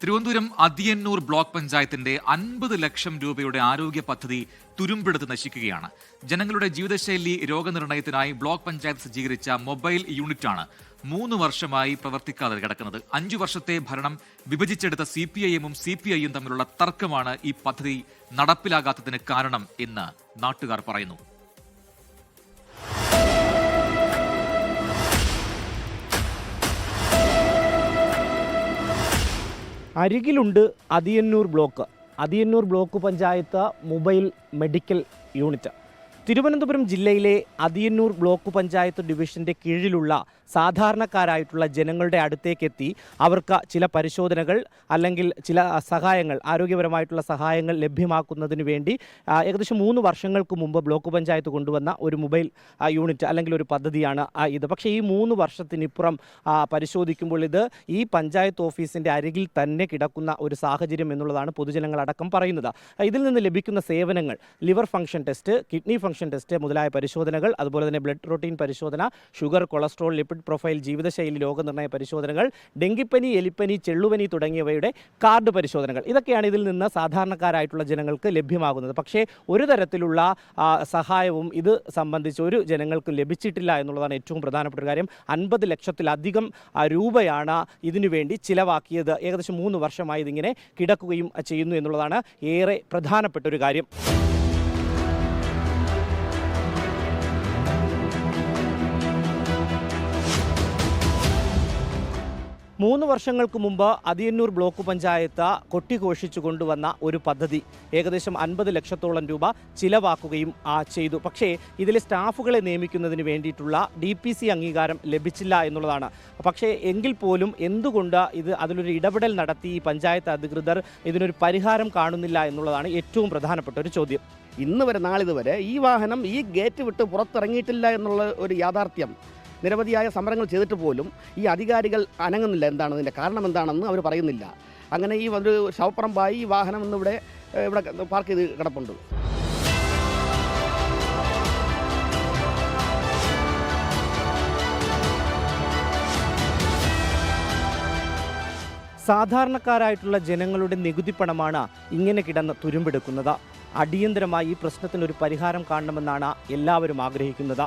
Thiruvananthapuram Athiyannur block പഞ്ചായത്തിന്റെ അൻപത് ലക്ഷം രൂപയുടെ ആരോഗ്യ പദ്ധതി തുരുമ്പെടുത്ത് നശിക്കുകയാണ്. ജനങ്ങളുടെ ജീവിതശൈലി രോഗനിർണയത്തിനായി ബ്ലോക്ക് പഞ്ചായത്ത് സജ്ജീകരിച്ച മൊബൈൽ യൂണിറ്റാണ് മൂന്ന് വർഷമായി പ്രവർത്തിക്കാതെ കിടക്കുന്നത്. അഞ്ചു വർഷത്തെ ഭരണം വിഭജിച്ചെടുത്ത സി പി ഐഎമ്മും സി പി ഐയും തമ്മിലുള്ള തർക്കമാണ് ഈ പദ്ധതി നടപ്പിലാകാത്തതിന് കാരണം എന്ന് നാട്ടുകാർ പറയുന്നു. അരികിലുണ്ട് Athiyannoor block. Athiyannoor block panchayat mobile medical unit. Thiruvananthapuram ജില്ലയിലെ അതിയന്നൂർ ബ്ലോക്ക് പഞ്ചായത്ത് ഡിവിഷന്റെ കീഴിലുള്ള സാധാരണക്കാരായിട്ടുള്ള ജനങ്ങളുടെ അടുത്തേക്കെത്തി അവർക്ക് ചില പരിശോധനകൾ അല്ലെങ്കിൽ ചില സഹായങ്ങൾ ആരോഗ്യപരമായിട്ടുള്ള സഹായങ്ങൾ ലഭ്യമാക്കുന്നതിന് വേണ്ടി ഏകദേശം മൂന്ന് വർഷങ്ങൾക്ക് മുമ്പ് ബ്ലോക്ക് പഞ്ചായത്ത് കൊണ്ടുവന്ന ഒരു മൊബൈൽ യൂണിറ്റ് അല്ലെങ്കിൽ ഒരു പദ്ധതിയാണ് ഇത്. പക്ഷേ ഈ മൂന്ന് വർഷത്തിനിപ്പുറം പരിശോധിക്കുമ്പോൾ ഇത് ഈ പഞ്ചായത്ത് ഓഫീസിന്റെ അരികിൽ തന്നെ കിടക്കുന്ന ഒരു സാഹചര്യം എന്നുള്ളതാണ് പൊതുജനങ്ങളടക്കം പറയുന്നത്. ഇതിൽ നിന്ന് ലഭിക്കുന്ന സേവനങ്ങൾ liver function test kidney function test മുതലായ പരിശോധനകൾ അതുപോലെ തന്നെ ബ്ലഡ് പ്രോട്ടീൻ പരിശോധന ഷുഗർ കൊളസ്ട്രോൾ ലിപ്പിഡ് പ്രൊഫൈൽ ജീവിതശൈലി രോഗനിർണയ പരിശോധനകൾ ഡെങ്കിപ്പനി എലിപ്പനി ചെള്ളുപനി തുടങ്ങിയവയുടെ കാർഡ് പരിശോധനകൾ. ഇതൊക്കെയാണ് ഇതിൽ നിന്ന് സാധാരണക്കാരായിട്ടുള്ള ജനങ്ങൾക്ക് ലഭ്യമാകുന്നത്. പക്ഷേ ഒരു തരത്തിലുള്ള സഹായവും ഇത് സംബന്ധിച്ച് ഒരു ജനങ്ങൾക്ക് ലഭിച്ചിട്ടില്ല എന്നുള്ളതാണ് ഏറ്റവും പ്രധാനപ്പെട്ട ഒരു കാര്യം. അൻപത് ലക്ഷത്തിലധികം രൂപയാണ് ഇതിനുവേണ്ടി ചിലവാക്കിയത്. ഏകദേശം മൂന്ന് വർഷമായി ഇതിങ്ങനെ കിടക്കുകയും ചെയ്യുന്നു എന്നുള്ളതാണ് ഏറെ പ്രധാനപ്പെട്ട ഒരു കാര്യം. മൂന്ന് വർഷങ്ങൾക്ക് മുമ്പ് അതിയന്നൂർ ബ്ലോക്ക് പഞ്ചായത്ത് കൊട്ടിഘോഷിച്ചു കൊണ്ടുവന്ന ഒരു പദ്ധതി. ഏകദേശം അൻപത് ലക്ഷത്തോളം രൂപ ചിലവാക്കുകയും ആ, ചെയ്തു. പക്ഷേ ഇതിലെ സ്റ്റാഫുകളെ നിയമിക്കുന്നതിന് വേണ്ടിയിട്ടുള്ള ഡി പി സി അംഗീകാരം ലഭിച്ചില്ല എന്നുള്ളതാണ്. പക്ഷേ എങ്കിൽ പോലും എന്തുകൊണ്ട് ഇത് അതിലൊരു ഇടപെടൽ നടത്തി പഞ്ചായത്ത് അധികൃതർ ഇതിനൊരു പരിഹാരം കാണുന്നില്ല എന്നുള്ളതാണ് ഏറ്റവും പ്രധാനപ്പെട്ട ഒരു ചോദ്യം. ഇന്ന് വരെ നാളിതുവരെ ഈ വാഹനം ഈ ഗേറ്റ് വിട്ട് പുറത്തിറങ്ങിയിട്ടില്ല എന്നുള്ള ഒരു യാഥാർത്ഥ്യം നിരവധിയായ സമരങ്ങൾ ചെയ്തിട്ട് പോലും ഈ അധികാരികൾ അനങ്ങുന്നില്ല. എന്താണ് ഇതിന്റെ കാരണം എന്താണെന്ന് അവർ പറയുന്നില്ല. അങ്ങനെ ഈ ഒരു ശവപ്പറമ്പായി ഈ വാഹനം ഇന്നിവിടെ ഇവിടെ പാർക്ക് ചെയ്ത് കിടപ്പുണ്ട്. സാധാരണക്കാരായിട്ടുള്ള ജനങ്ങളുടെ നികുതി പണമാണ് ഇങ്ങനെ കിടന്ന് തുരുമ്പെടുക്കുന്നത്. അടിയന്തരമായി ഈ പ്രശ്നത്തിനൊരു പരിഹാരം കാണണമെന്നാണ് എല്ലാവരും ആഗ്രഹിക്കുന്നത്.